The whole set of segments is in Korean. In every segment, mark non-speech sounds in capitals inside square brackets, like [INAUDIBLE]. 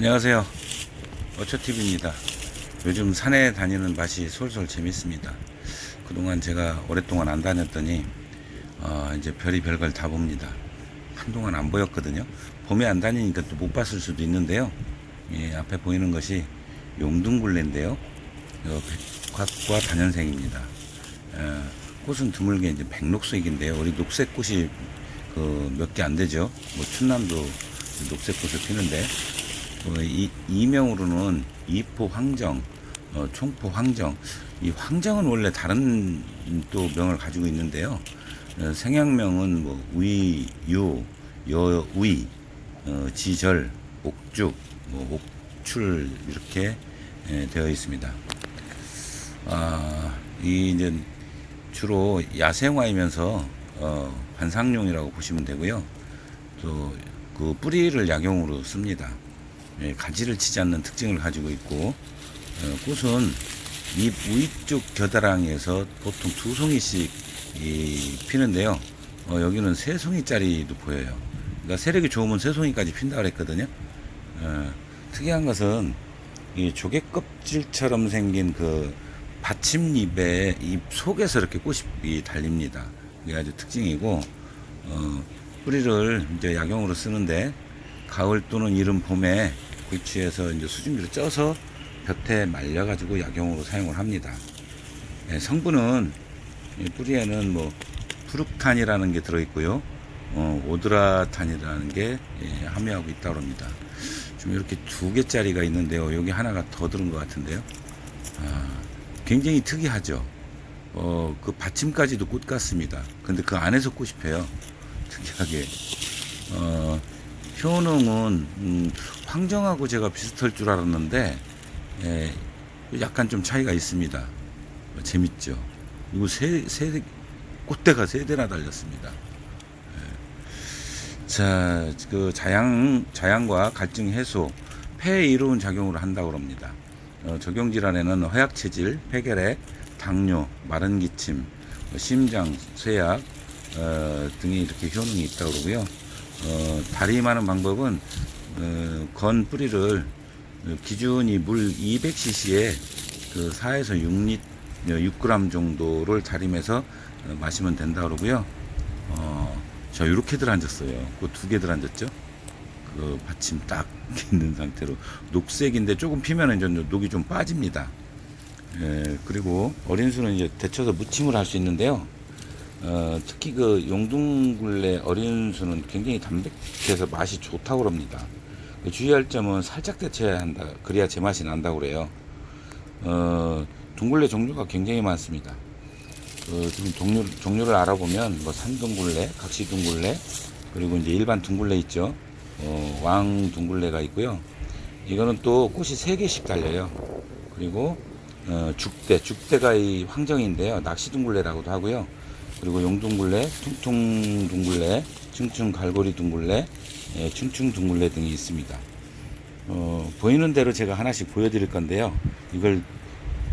안녕하세요. 어초TV입니다. 요즘 산에 다니는 맛이 솔솔 재밌습니다. 그동안 제가 오랫동안 안 다녔더니, 어, 이제 별이 별걸 다 봅니다. 한동안 안 보였거든요. 봄에 안 다니니까 또 못 봤을 수도 있는데요. 예, 앞에 보이는 것이 용둥굴레인데요. 어, 백화과 단연생입니다. 어, 꽃은 드물게 이제 백록색인데요. 우리 녹색 꽃이 그 몇 개 안 되죠. 뭐 춘남도 녹색 꽃을 피는데 어, 이 이명으로는 이포 황정, 어, 총포 황정. 이 황정은 원래 다른 또 명을 가지고 있는데요. 어, 생양명은 뭐 우이, 유, 여, 우이, 어, 지절, 옥죽, 뭐 옥출 이렇게 예, 되어 있습니다. 아, 이 이제 주로 야생화이면서 어, 관상용이라고 보시면 되고요. 또 그 뿌리를 약용으로 씁니다. 예, 가지를 치지 않는 특징을 가지고 있고 어, 꽃은 잎 위쪽 겨드랑이에서 보통 두 송이씩 이, 피는데요. 어, 여기는 세 송이짜리도 보여요. 그러니까 세력이 좋으면 세 송이까지 핀다 그랬거든요. 어, 특이한 것은 이 조개 껍질처럼 생긴 그 받침잎의 잎 속에서 이렇게 꽃이 이 달립니다. 이게 아주 특징이고 어, 뿌리를 이제 약용으로 쓰는데 가을 또는 이른 봄에 구취해서 이제 수증기를 쪄서 볕에 말려가지고 약용으로 사용을 합니다. 예, 성분은 이 뿌리에는 뭐 프룩탄이라는 게 들어있고요. 어, 오드라탄이라는 게 예, 함유하고 있다고 합니다. 지금 이렇게 두 개짜리가 있는데요. 여기 하나가 더 들은 것 같은데요. 아, 굉장히 특이하죠. 어, 그 받침까지도 꽃 같습니다. 근데 그 안에서 꽃이 펴요. 특이하게. 어, 효능은, 음, 황정하고 제가 비슷할 줄 알았는데, 예, 약간 좀 차이가 있습니다. 어, 재밌죠. 이거 세, 세, 꽃대가 세 대나 달렸습니다. 예. 자, 그 자양, 자양과 갈증 해소, 폐에 이로운 작용을 한다고 합니다. 어, 적용 질환에는 허약 체질, 폐결핵, 당뇨, 마른 기침, 어, 심장, 쇠약 어, 등이 이렇게 효능이 있다고 그러고요. 어, 다림하는 방법은 어, 건 뿌리를 어, 기준이 물 200cc에 그 4에서 6리 6g 정도를 다림해서 어, 마시면 된다 그러고요. 어, 저 이렇게 들 앉았어요. 그 두 개 들 앉았죠. 그 받침 딱 [LAUGHS] 있는 상태로 녹색인데 조금 피면 이제 녹이 좀 빠집니다. 예, 그리고 어린 수는 이제 데쳐서 무침을 할 수 있는데요. 어, 특히 그 용둥굴레 어린 수는 굉장히 담백해서 맛이 좋다고 그럽니다. 그 주의할 점은 살짝 데쳐야 한다. 그래야 제맛이 난다고 그래요. 어, 둥굴레 종류가 굉장히 많습니다. 그 지금 종류, 종류를 알아보면 뭐 산둥굴레, 각시둥굴레, 그리고 이제 일반 둥굴레 있죠. 어, 왕 둥굴레가 있고요. 이거는 또 꽃이 세 개씩 달려요. 그리고 어, 죽대, 죽대가 이 황정인데요. 낚시둥굴레라고도 하고요. 그리고 용둥굴레, 퉁퉁둥굴레, 층층 갈고리 둥굴레, 예, 층층둥굴레 등이 있습니다. 어, 보이는 대로 제가 하나씩 보여드릴 건데요. 이걸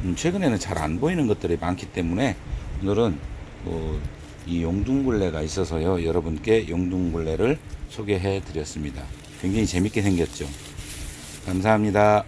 음, 최근에는 잘 안 보이는 것들이 많기 때문에 오늘은 어, 이 용둥굴레가 있어서요. 여러분께 용둥굴레를 소개해 드렸습니다. 굉장히 재밌게 생겼죠. 감사합니다.